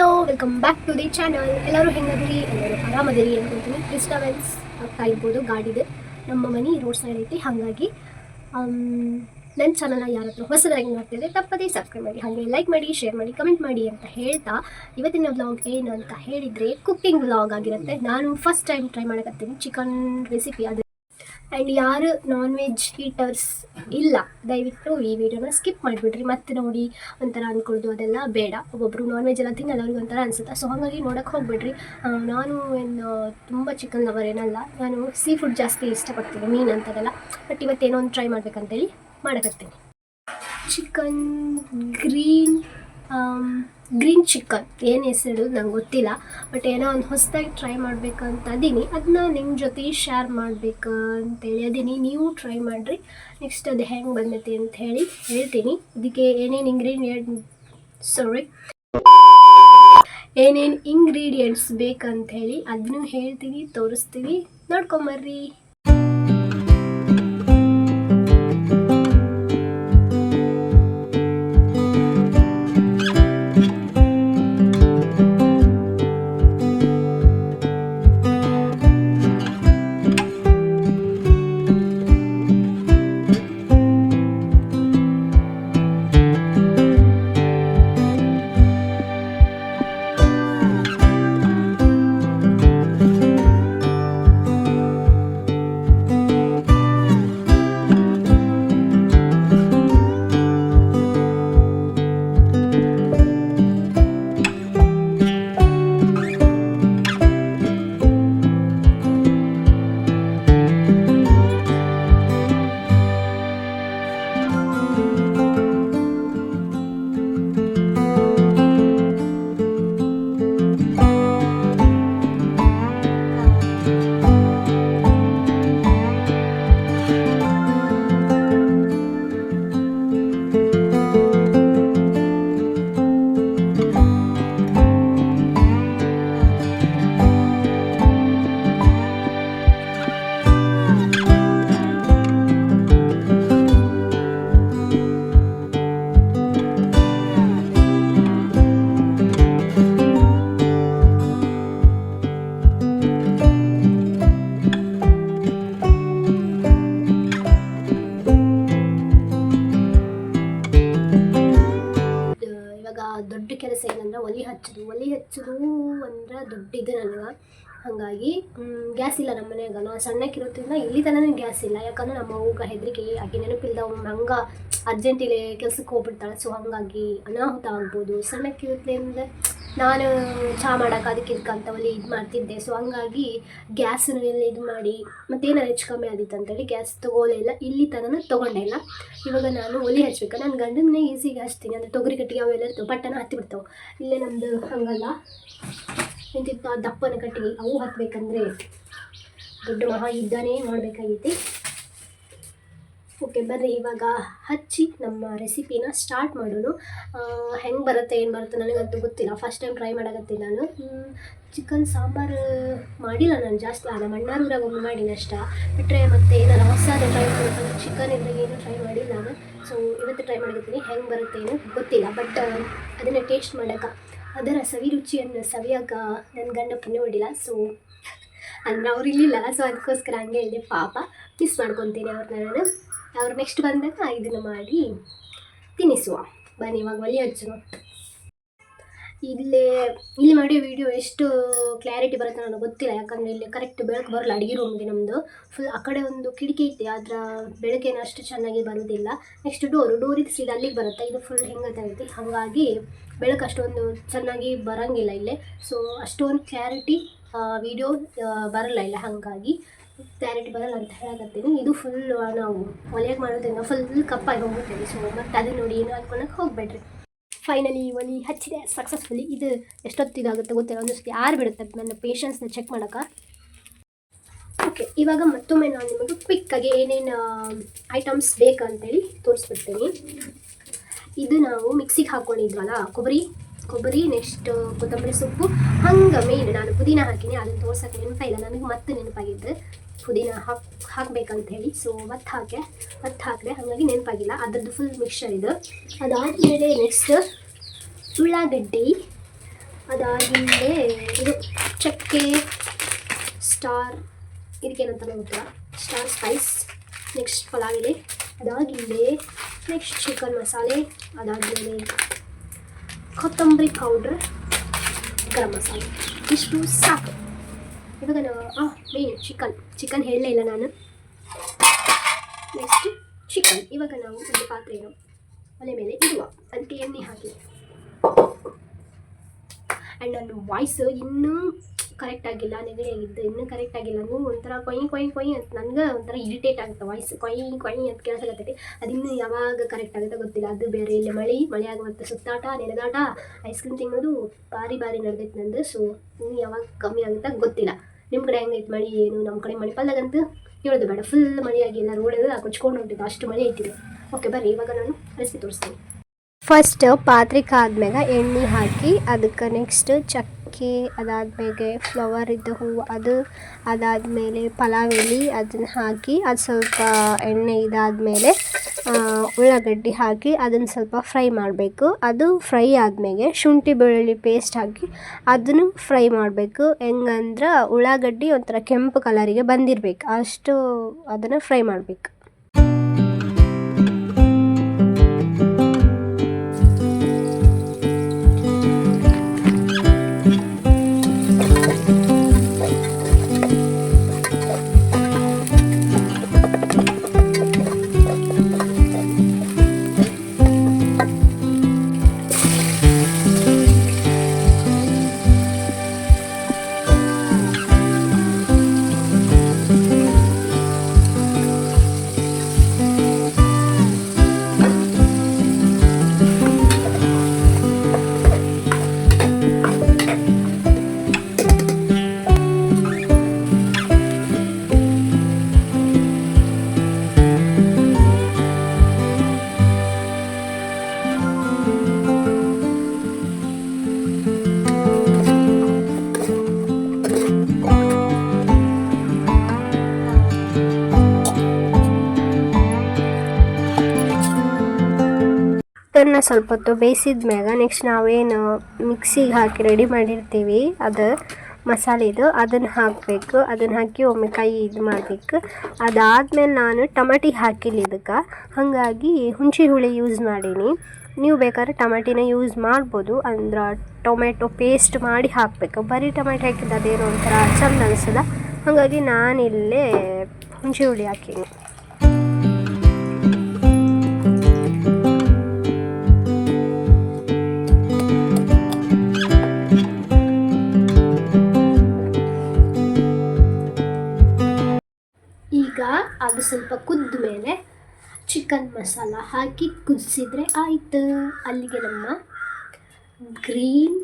Hello welcome back to the channel ಎಲ್ಲರೂ ಹೆಂಗದಿರಿ? ಎಲ್ಲರೂ ಆರಾಮದಿರಿ ಅನ್ಕೊಂತೀನಿ ಡಿಸ್ಟರ್ಬೆನ್ಸ್ ಆಗ್ತಾ ಇರ್ಬೋದು ಗಾಡಿದು ನಮ್ಮ ಮನೆ ರೋಡ್ ಸೈಡ್ ಐತಿ, ಹಾಗಾಗಿ ನನ್ನ ಚಾನಲ್ನ ಯಾರ ಹತ್ರ ಹೊಸದಾಗಿ ನೋಡ್ತಿದ್ರೆ ತಪ್ಪದೇ ಸಬ್ಸ್ಕ್ರೈಬ್ ಮಾಡಿ. ಹಾಗೆ ಲೈಕ್ ಮಾಡಿ ಶೇರ್ ಮಾಡಿ ಕಮೆಂಟ್ ಮಾಡಿ ಅಂತ ಹೇಳ್ತಾ, ಇವತ್ತಿನ ವ್ಲಾಗ್ ಏನು ಅಂತ ಹೇಳಿದರೆ ಕುಕ್ಕಿಂಗ್ ವ್ಲಾಗ್ ಆಗಿರುತ್ತೆ. ನಾನು ಫಸ್ಟ್ ಟೈಮ್ ಟ್ರೈ ಮಾಡಕತ್ತೀನಿ. ಚಿಕನ್ ರೆಸಿಪಿ ಅದು. ಆ್ಯಂಡ್ ಯಾರು ನಾನ್ ವೆಜ್ ಹೀಟರ್ಸ್ ಇಲ್ಲ, ದಯವಿಟ್ಟು ಈ ವಿಡಿಯೋನ ಸ್ಕಿಪ್ ಮಾಡಿಬಿಡ್ರಿ. ಮತ್ತೆ ನೋಡಿ, ಒಂಥರ ಅಂದ್ಕೊಳ್ಳೋದು ಅದೆಲ್ಲ ಬೇಡ. ಒಬ್ಬೊಬ್ರು ನಾನ್ ವೆಜ್ ಎಲ್ಲ ತಿನ್ನಲ್ಲ, ಅವ್ರಿಗೆ ಒಂಥರ ಅನಿಸುತ್ತೆ. ಸೊ ಹಾಗಾಗಿ ನೋಡೋಕೆ ಹೋಗ್ಬಿಡ್ರಿ. ನಾನು ಏನು, ತುಂಬ ಚಿಕನ್ ಲವರ್ ಏನಲ್ಲ. ನಾನು ಸೀ ಫುಡ್ ಜಾಸ್ತಿ ಇಷ್ಟಪಡ್ತೀನಿ, ಮೀನು ಅಂತದೆಲ್ಲ ಬಟ್ ಇವತ್ತೇನೋ ಒಂದು ಟ್ರೈ ಮಾಡ್ಬೇಕಂತೇಳಿ ಮಾಡಕತ್ತೀನಿ. Chicken green green chicken. ಏನು ಹೆಸರು ನಂಗೆ ಗೊತ್ತಿಲ್ಲ. ಬಟ್ ಏನೋ ಒಂದು ಹೊಸದಾಗಿ ಟ್ರೈ ಮಾಡ್ಬೇಕಂತ ಅದೀನಿ ಅದನ್ನ ನಿಮ್ಮ ಜೊತೆ ಶೇರ್ ಮಾಡ್ಬೇಕು ಅಂತೇಳಿ ಅದೀನಿ. ನೀವು ಟ್ರೈ ಮಾಡಿರಿ. ನೆಕ್ಸ್ಟ್ ಅದು ಹೆಂಗೆ ಬಂದೈತಿ ಅಂತ ಹೇಳಿ ಹೇಳ್ತೀನಿ. ಇದಕ್ಕೆ ಏನೇನು ಇಂಗ್ರೀಡಿಯೆಂಟ್ ಸಾರಿ ಏನೇನು ಇಂಗ್ರೀಡಿಯೆಂಟ್ಸ್ ಬೇಕಂತ ಹೇಳಿ ಅದನ್ನು ಹೇಳ್ತೀನಿ, ತೋರಿಸ್ತೀವಿ. ನೋಡ್ಕೊಂಬರ್ರಿ. ದೊಡ್ಡ ಕೆಲಸ ಏನಂದ್ರೆ ಒಲಿ ಹಚ್ಚೋದು. ಒಲಿ ಹಚ್ಚೋದು ಅಂದ್ರೆ ದೊಡ್ಡ ಇದು ನನಗೆ. ಹಾಗಾಗಿ ಗ್ಯಾಸ್ ಇಲ್ಲ ನಮ್ಮ ಮನ್ಯಾಗ. ನಾವು ಸಣ್ಣಕ್ಕಿರೋದ್ರಿಂದ ಇಲ್ಲಿ ತನಕ ಗ್ಯಾಸ್ ಇಲ್ಲ. ಯಾಕಂದ್ರೆ ನಮ್ಮ ಅವ್ಗ ಹೆದರಿಕೆ, ಆಕೆ ನೆನಪಿಲ್ದ ಹಂಗೆ ಅರ್ಜೆಂಟ್ ಇಲ್ಲಿ ಕೆಲ್ಸಕ್ಕೆ ಹೋಗ್ಬಿಡ್ತಾಳೆ. ಸೊ ಹಾಗಾಗಿ ಅನಾಹುತ ಆಗ್ಬೋದು. ಸಣ್ಣಕ್ಕಿರೋದ್ರಿಂದ ನಾನು ಚಹಾ ಮಾಡೋಕೆ ಅದಕ್ಕೆ ಇದಕ್ಕೆ ಒಲಿ ಇದು ಮಾಡ್ತಿದ್ದೆ. ಸೊ ಹಂಗಾಗಿ ಗ್ಯಾಸನ್ನು ಎಲ್ಲ ಇದು ಮಾಡಿ ಮತ್ತೇನಾರು ಹೆಚ್ಚು ಕಮ್ಮಿ ಆದಿತ್ತು ಅಂತೇಳಿ ಗ್ಯಾಸ್ ತೊಗೊಳ್ಳೇ ಇಲ್ಲ. ತನಕ ತೊಗೊಂಡೇ ಇಲ್ಲ. ಇವಾಗ ನಾನು ಒಲಿ ಹಚ್ಬೇಕು. ನನ್ನ ಗಂಡನೇ ಈಸಿಗೆ ಹಚ್ತೀನಿ. ಅಂದರೆ ತೊಗರಿ ಕಟ್ಟಿಗೆ ಅವೆಲ್ಲ ಇರ್ತವೆ. ಪಟ್ಟನ ಹತ್ತಿ ಬಿಡ್ತಾವೆ ಇಲ್ಲೇ ನಮ್ಮದು ಹಂಗಲ್ಲ. ಇಂತಿಂಥ ದಪ್ಪನ ಕಟ್ಟಿಗೆ. ಅವು ಹತ್ಬೇಕಂದ್ರೆ ದೊಡ್ಡ ಮಹಾ ಯುದ್ಧನೇ ಮಾಡಬೇಕಾಗೈತಿ. ಓಕೆ ಬರ್ರಿ ಇವಾಗ ಹಚ್ಚಿ ನಮ್ಮ ರೆಸಿಪಿನ ಸ್ಟಾರ್ಟ್ ಮಾಡೋಣ. ಹೆಂಗೆ ಬರುತ್ತೆ ಏನು ಬರುತ್ತೆ ನನಗಂತೂ ಗೊತ್ತಿಲ್ಲ. ಫಸ್ಟ್ ಟೈಮ್ ಟ್ರೈ ಮಾಡಕತ್ತೀನಿ ನಾನು. ಚಿಕನ್ ಸಾಂಬಾರು ಮಾಡಿಲ್ಲ ನಾನು ಜಾಸ್ತಿ. ಆ, ನಮ್ಮ ಅಣ್ಣಾರೂರಾಗ ಒಮ್ಮೆ ಮಾಡಿನ ಅಷ್ಟ. ಬಿಟ್ಟರೆ ಮತ್ತೆ ಏನಾರು ಹೊಸದು ಟ್ರೈ ಮಾಡ್ಬೇಕು ಚಿಕನ್ ಇದ್ದಾಗ ಏನು ಟ್ರೈ ಮಾಡಿಲ್ಲ ನಾನು. ಸೊ ಇವತ್ತು ಟ್ರೈ ಮಾಡಿರ್ತೀನಿ ಹೆಂಗೆ ಬರುತ್ತೆ ಏನು ಗೊತ್ತಿಲ್ಲ. ಬಟ್ ಅದನ್ನು ಟೇಸ್ಟ್ ಮಾಡೋಕೆ ಅದರ ಸವಿ ರುಚಿಯನ್ನು ಸವಿಯಾಗ ನನ್ನ ಗಂಡ ಪುಣ್ಯ ಹೊಡಿಲ್ಲ ಸೊ ಅಂದರೆ ಅವ್ರು ಇರಲಿಲ್ಲ ಸೊ ಅದಕ್ಕೋಸ್ಕರ ಹಂಗೆ ಹೇಳಿದೆ. ಪಾಪ ಮಿಸ್ ಮಾಡ್ಕೊತೀನಿ ಅವ್ರನ್ನ ನಾನು. ಅವ್ರು ನೆಕ್ಸ್ಟ್ ಬಂದಾಗ ಇದನ್ನು ಮಾಡಿ ತಿನ್ನಿಸುವ. ಬನ್ನಿ, ಇವಾಗ ಒಲೆ ಹಚ್ಚು ಇಲ್ಲೇ, ಇಲ್ಲಿ ಮಾಡಿ ವಿಡಿಯೋ ಎಷ್ಟು ಕ್ಲಾರಿಟಿ ಬರುತ್ತೆ ನನಗೆ ಗೊತ್ತಿಲ್ಲ. ಯಾಕಂದರೆ ಇಲ್ಲಿ ಕರೆಕ್ಟ್ ಬೆಳಕು ಬರಲ್ಲ ಅಡುಗೆ ರೂಮ್ಗೆ ನಮ್ಮದು ಫುಲ್ ಆ ಕಡೆ ಒಂದು ಕಿಟಕಿ ಇದೆ, ಅದರ ಬೆಳಕೇನು ಅಷ್ಟು ಚೆನ್ನಾಗಿ ಬರೋದಿಲ್ಲ. ನೆಕ್ಸ್ಟ್ ಡೋರು ಇದು ಸೀದಾ ಅಲ್ಲಿಗೆ ಬರುತ್ತೆ. ಇದು ಫುಲ್ ಹೆಂಗತ್ತೆ ಐತಿ ಹಾಗಾಗಿ ಬೆಳಕು ಅಷ್ಟೊಂದು ಚೆನ್ನಾಗಿ ಬರೋಂಗಿಲ್ಲ ಇಲ್ಲೇ. ಸೊ ಅಷ್ಟೊಂದು ಕ್ಲಾರಿಟಿ ವಿಡಿಯೋ ಬರಲ್ಲ ಇಲ್ಲ. ಹಾಗಾಗಿ ಕ್ಲಾರಿಟಿ ಬರಲ್ಲ ಅಂತ ಹೇಳಕತ್ತೀನಿ. ಇದು ಫುಲ್ ನಾವು ಒಲೆಯಾಗಿ ಮಾಡೋದ್ರಿಂದ ಫುಲ್ ಕಪ್ಪಾಗಿ ಹೋಗುತ್ತೇವೆ ಸೊ ಮತ್ತೆ ಅದನ್ನ ನೋಡಿ ಏನು ಹಾಕ್ಕೊಳಕ್ಕೆ ಹೋಗ್ಬೇಡ್ರಿ. ಫೈನಲಿ ಒಲಿ ಹಚ್ಚಿದೆ. ಸಕ್ಸಸ್ಫುಲಿ ಇದು ಎಷ್ಟೊತ್ತಿದಾಗುತ್ತೆ ಗೊತ್ತಿಲ್ಲ. ಒಂದು ಸತಿ ಯಾರು ಬಿಡುತ್ತೆ ನನ್ನ ಪೇಷನ್ಸ್ನ ಚೆಕ್ ಮಾಡೋಕೆ. ಓಕೆ ಇವಾಗ ಮತ್ತೊಮ್ಮೆ ನಾನು ನಿಮಗೆ ಕ್ವಿಕ್ಕಾಗಿ ಏನೇನು ಐಟಮ್ಸ್ ಬೇಕಂತೇಳಿ ತೋರಿಸ್ಬಿಡ್ತೀನಿ. ಇದು ನಾವು ಮಿಕ್ಸಿಗೆ ಹಾಕ್ಕೊಂಡಿದ್ವಲ್ಲ ಕೊಬ್ಬರಿ. ಕೊಬ್ಬರಿ ನೆಕ್ಸ್ಟ್ ಕೊತ್ತಂಬರಿ ಸೊಪ್ಪು. ಹಂಗೆ ಮೇನ್ ನಾನು ಪುದೀನ ಹಾಕಿನಿ. ಅದನ್ನು ತೋರ್ಸೋಕೆ ನೆನಪಿಲ್ಲ ನನಗೆ ಮತ್ತೆ ನೆನಪಾಗಿದ್ದು. ಪುದೀನ ಹಾಕ್ ಹಾಕ್ಬೇಕಂತ ಹೇಳಿ. ಸೊ ಮತ್ತೆ ಹಾಕೆ ಮತ್ತೆ ಹಾಕಿದೆ ಹಾಗಾಗಿ ನೆನಪಾಗಿಲ್ಲ. ಅದರದ್ದು ಫುಲ್ ಮಿಕ್ಸ್ಚರ್ ಇದು. ಅದಾದಮೇಲೆ ನೆಕ್ಸ್ಟ್ ಉಳ್ಳಾಗಡ್ಡಿ. ಅದಾದಮೇಲೆ ಇದು ಚಕ್ಕೆ ಸ್ಟಾರ್ ಇದಕ್ಕೇನಂತ ಗೊತ್ತಿಲ್ಲ ಸ್ಟಾರ್ ಸ್ಪೈಸ್ ನೆಕ್ಸ್ಟ್ ಪಲಾವ್ ಅದಾಗಿಲ್ಲೇ ನೆಕ್ಸ್ಟ್ ಚಿಕನ್ ಮಸಾಲೆ. ಅದಾದಮೇಲೆ ಕೊತ್ತಂಬರಿ ಪೌಡ್ರ್ ಗರಂ ಮಸಾಲೆ. ಇಷ್ಟು ಸಾಕು. ಇವಾಗ ನಾವು ಆ ಮೇನ್ ಚಿಕನ್ ಚಿಕನ್ ಹೇಳಲೇ ಇಲ್ಲ ನಾನು. ನೆಕ್ಸ್ಟ್ ಚಿಕನ್ ಇವಾಗ ನಾವು ಒಂದು ಪಾತ್ರೆಯನ್ನು ಒಲೆ ಮೇಲೆ ಇಡುವ. ಅದಕ್ಕೆ ಎಣ್ಣೆ ಹಾಕಿ. ಆ್ಯಂಡ್ ನನ್ನ ವಾಯ್ಸ್ ಇನ್ನೂ ಕರೆಕ್ಟ್ ಆಗಿಲ್ಲ ನೆಗಡಿ ಆಗಿದ್ದು ಇನ್ನೂ ಕರೆಕ್ಟ್ ಆಗಿಲ್ಲ ನೀವು ಒಂಥರ ಕೊಯ್ ಕೊಯ್ ಕೊಯ್ ಅಂತ ನನಗೆ ಒಂಥರ ಇರಿಟೇಟ್ ಆಗುತ್ತೆ ವಾಯ್ಸ್ ಕೊಯ್ ಕೊಯ್ ಅಂತ ಕೇಳಿಸಕತ್ತೈತಿ. ಅದಿನ್ನೂ ಯಾವಾಗ ಕರೆಕ್ಟ್ ಆಗುತ್ತೆ ಗೊತ್ತಿಲ್ಲ, ಅದು ಬೇರೆ ಇಲ್ಲಿ ಮಳೆ ಮಳೆ ಆಗುವಂಥ ಸುತ್ತಾಟ ನೆನೆದಾಟ ಐಸ್ ಕ್ರೀಮ್ ತಿನ್ನೋದು ಭಾರಿ ಭಾರಿ ನಡೆದೈತೆ ನಂದು ಸೊ ಇನ್ನು ಯಾವಾಗ ಕಮ್ಮಿ ಆಗುತ್ತೆ ಗೊತ್ತಿಲ್ಲ. ನಿಮ್ಮ ಕಡೆ ಹೆಂಗೈತೆ ಮಳೆ, ಏನು ನಮ್ಮ ಕಡೆ ಮಣಿಪಾಲ್ದಾಗಂತೂ ಹೇಳೋದು ಬೇಡ ಫುಲ್ ಮಳೆಯಾಗಿ ಎಲ್ಲ ರೋಡೆಲ್ಲ ಕೊಚ್ಕೊಂಡು ಹೊಂಟಿದ್ದು, ಅಷ್ಟು ಮಳೆ ಐತಿದೆ. ಓಕೆ ಬರ್ರಿ, ಇವಾಗ ನಾನು ರೆಸಿಪಿ ತೋರಿಸ್ತೀನಿ. ಫಸ್ಟ್ ಪಾತ್ರೆಗೆ ಆದ್ಮೇಲೆ ಎಣ್ಣೆ ಹಾಕಿ, ಅದಕ್ಕೆ ನೆಕ್ಸ್ಟ್ ಚಕ್ಕೆ ಅದಾದ್ಮೇಲೆ ಫ್ಲವರ್ ಇದ್ದ ಹೂವು ಅದು, ಅದಾದಮೇಲೆ ಪಲಾವ್ ಎಲೆ ಅದನ್ನು ಹಾಕಿ ಅದು ಸ್ವಲ್ಪ ಎಣ್ಣೆ ಇದಾದಮೇಲೆ ಉಳ್ಳಾಗಡ್ಡಿ ಹಾಕಿ ಅದನ್ನು ಸ್ವಲ್ಪ ಫ್ರೈ ಮಾಡಬೇಕು. ಅದು ಫ್ರೈ ಆದಮೇಲೆ ಶುಂಠಿ ಬೆಳ್ಳುಳ್ಳಿ ಪೇಸ್ಟ್ ಹಾಕಿ ಅದನ್ನು ಫ್ರೈ ಮಾಡಬೇಕು. ಹೆಂಗಂದ್ರೆ ಉಳ್ಳಾಗಡ್ಡಿ ಒಂಥರ ಕೆಂಪು ಕಲರಿಗೆ ಬಂದಿರಬೇಕು. ಅಷ್ಟು ಅದನ್ನು ಫ್ರೈ ಮಾಡಬೇಕು. ಅದನ್ನು ಸ್ವಲ್ಪ ಹೊತ್ತು ಬೇಯಿಸಿದ ಮ್ಯಾಗ ನೆಕ್ಸ್ಟ್ ನಾವೇನು ಮಿಕ್ಸಿಗೆ ಹಾಕಿ ರೆಡಿ ಮಾಡಿರ್ತೀವಿ ಅದು ಮಸಾಲೆದು, ಅದನ್ನು ಹಾಕಬೇಕು. ಅದನ್ನು ಹಾಕಿ ಒಮ್ಮೆ ಕೈ ಇದು ಮಾಡಬೇಕು. ಅದಾದಮೇಲೆ ನಾನು ಟಮಾಟಿ ಹಾಕಿಲ್ಲ ಇದಕ್ಕೆ. ಹಾಗಾಗಿ ಹುಣಸೆ ಹುಳಿ ಯೂಸ್ ಮಾಡೀನಿ. ನೀವು ಬೇಕಾದ್ರೆ ಟಮಾಟಿನ ಯೂಸ್ ಮಾಡ್ಬೋದು. ಅಂದ್ರೆ ಟೊಮೆಟೊ ಪೇಸ್ಟ್ ಮಾಡಿ ಹಾಕಬೇಕು. ಬರೀ ಟೊಮೆಟೊ ಹಾಕಿದ್ದು ಅದೇನೋ ಒಂಥರ ಚಂದ ಅನಿಸಲ್ಲ. ಹಾಗಾಗಿ ನಾನಿಲ್ಲೇ ಹುಣಸೆ ಹುಳಿ ಹಾಕೀನಿ. ಅದು ಸ್ವಲ್ಪ ಕುದ್ದ ಮೇಲೆ ಚಿಕನ್ ಮಸಾಲ ಹಾಕಿ ಕುದಿಸಿದ್ರೆ ಆಯಿತು. ಅಲ್ಲಿಗೆ ನಮ್ಮ green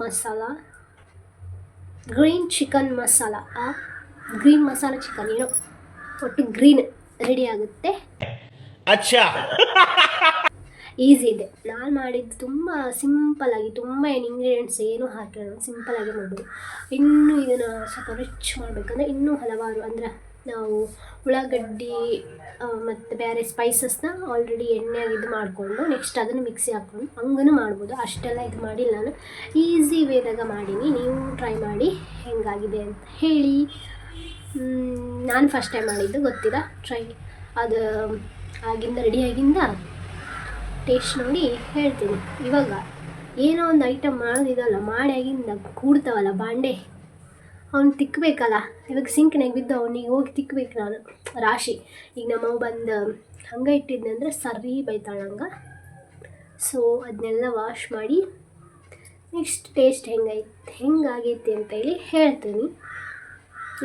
masala green chicken masala green masala chicken ಏನೋ ಒಟ್ಟು ಗ್ರೀನ್ ರೆಡಿ ಆಗುತ್ತೆ. ಅಚ್ಚಾ. ಈಸಿ ಇದೆ. ನಾನು ಮಾಡಿದ್ದು ತುಂಬ ಸಿಂಪಲ್ಲಾಗಿ ತುಂಬ ಏನು ಇಂಗ್ರೀಡಿಯೆಂಟ್ಸ್ ಏನೂ ಹಾಕಿರೋದು ಸಿಂಪಲ್ಲಾಗಿ ಮಾಡಿಬಿಡಿ ಇನ್ನೂ ಇದನ್ನು ಸ್ವಲ್ಪ ರಿಚ್ ಮಾಡಬೇಕಂದ್ರೆ ಇನ್ನೂ ಹಲವಾರು ಅಂದರೆ ನಾವು ಉಳ್ಳಾಗಡ್ಡಿ ಮತ್ತು ಬೇರೆ ಸ್ಪೈಸಸ್ನ ಆಲ್ರೆಡಿ ಎಣ್ಣೆಯಾಗಿ ಇದು ಮಾಡಿಕೊಂಡು ನೆಕ್ಸ್ಟ್ ಅದನ್ನು ಮಿಕ್ಸಿ ಹಾಕ್ಕೊಂಡು ಹಂಗೂ ಮಾಡ್ಬೋದು. ಅಷ್ಟೆಲ್ಲ ಇದು ಮಾಡಿಲ್ಲ ನಾನು. ಈಸಿ ವೇದಾಗ ಮಾಡೀನಿ. ನೀವು ಟ್ರೈ ಮಾಡಿ ಹೆಂಗಾಗಿದೆ ಅಂತ ಹೇಳಿ. ನಾನು ಫಸ್ಟ್ ಟೈಮ್ ಮಾಡಿದ್ದು ಗೊತ್ತಿಲ್ಲ. ಟ್ರೈ ಅದು ಆಗಿಂದ ರೆಡಿಯಾಗಿಂದ ಟೇಸ್ಟ್ ನೋಡಿ ಹೇಳ್ತೀನಿ. ಇವಾಗ ಏನೋ ಒಂದು ಐಟಮ್ ಮಾಡೋದಿದಲ್ಲ, ಮಾಡಿ ಆಗಿಂದ ಕೂಡ್ತಾವಲ್ಲ ಬಾಂಡೆ. ಅವ್ನು ತಿಕ್ಕಬೇಕಲ್ಲ ಇವಾಗ ಸಿಂಕ್ನಾಗ ಬಿದ್ದು ಅವ್ನಿಗೆ ಹೋಗಿ ತಿಕ್ಕಬೇಕು ನಾನು. ರಾಶಿ, ಈಗ ನಮ್ಮವ್ ಬಂದು ಹಂಗೆ ಇಟ್ಟಿದ್ನಂದ್ರೆ ಸರಿ ಬೈತಾಳೆ ಹಂಗೆ. ಸೊ ಅದನ್ನೆಲ್ಲ ವಾಶ್ ಮಾಡಿ ನೆಕ್ಸ್ಟ್ ಟೇಸ್ಟ್ ಹೆಂಗೈತೆ ಹೆಂಗಾಗೈತಿ ಅಂತ ಹೇಳಿ ಹೇಳ್ತೀನಿ.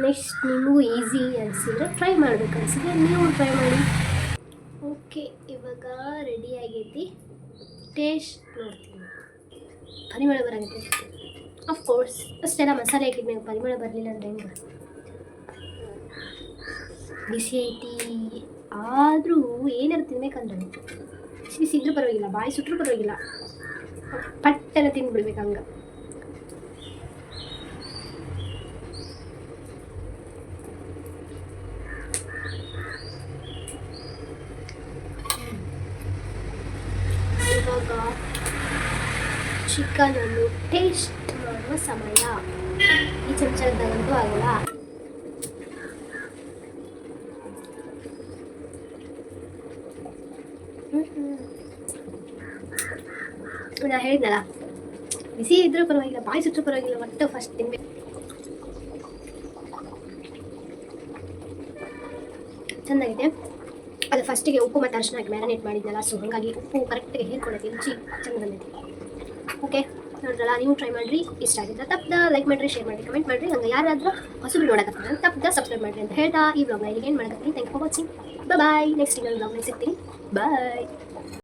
ನೆಕ್ಸ್ಟ್ ನಿಮಗೂ ಈಸಿ ಅನಿಸಿದ್ರೆ ಟ್ರೈ ಮಾಡ್ಬೇಕು ಅನಿಸಿದ್ರೆ ನೀವು ಟ್ರೈ ಮಾಡಿ. ಓಕೆ ಇವಾಗ ರೆಡಿ ಆಗೈತಿ. ಟೇಸ್ಟ್ ನೋಡ್ತೀನಿ. ಪರಿಮಳ ಬರಂತೆ. ಅಫ್ಕೋರ್ಸ್ ಅಷ್ಟೆಲ್ಲ ಮಸಾಲೆ ಹಾಕಿದ್ಮೇಲೆ ಪರಿಮಳ ಬರಲಿಲ್ಲ ಅಂದ್ರೆ ಹೆಂಗೆ? ಬಿಸಿ ಐತಿ ಆದರೂ ಏನಾರು ತಿನ್ಬೇಕಂದ್ರೆ. ಬಿಸಿ ಬಿಸಿ ಇದ್ರೂ ಪರವಾಗಿಲ್ಲ, ಬಾಯಿ ಸುಟ್ಟರೂ ಪರವಾಗಿಲ್ಲ. ಪಟ್ಟೆಲ್ಲ ತಿಂದ್ಬಿಡ್ಬೇಕು ಹಂಗೆ. ಚಿಕನನ್ನು ಟೇಸ್ಟ್ ಸಮಯ ಈ ಚಮಚದಲ್ಲಂತೂ ಆಗಲ್ಲ ನಾ ಹೇಳಿದ್ನಲ್ಲ ಬಿಸಿ ಇದ್ರೂ ಪರವಾಗಿಲ್ಲ ಬಾಯಿ ಸುಟ್ಟರು ಪರವಾಗಿಲ್ಲ ಒಟ್ಟು ಫಸ್ಟ್ ತಿನ್ಬೇಕು ಚೆನ್ನಾಗಿದೆ ಅದು ಫಸ್ಟಿಗೆ ಉಪ್ಪು ಮತ್ತು ಅರಿಶಿನ ಹಾಕಿ ಮ್ಯಾರಿನೇಟ್ ಮಾಡಿದ್ನಲ್ಲ ಸೊ ಹಾಗಾಗಿ ಉಪ್ಪು ಕರೆಕ್ಟಾಗಿ ಹೇರ್ಕೊಳ್ಳೈತಿ ರುಚಿ ಚಂದ ಬಂದೈತಿ ಓಕೆ ನೋಡಿದ್ರಲ್ಲ ನೀವು ಟ್ರೈ ಮಾಡಿರಿ, ಇಷ್ಟ ಆಗಿದ್ರೆ ತಪ್ಪದ ಲೈಕ್ ಮಾಡಿರಿ ಶೇರ್ ಮಾಡಿರಿ ಕಮೆಂಟ್ ಮಾಡಿರಿ. ಹಂಗೆ ಯಾರಾದರೂ ಹೊಸಬ್ರು ನೋಡಕತ್ತಾರೆ ತಪ್ಪದ ಸಬ್ಸ್ಕ್ರೈಬ್ ಮಾಡಿರಿ ಅಂತ ಹೇಳ್ತಾ ಈ ವ್ಲಾಗ್ನ ಇಲ್ಲಿಗೆ ಏನು ಮಾಡಕತ್ತೀನಿ. Thank for watching bye next ಇನ್ನೊಂದು ವ್ಲಾಗ್ನ ಸಿಗ್ತೀನಿ. ಬಾಯ್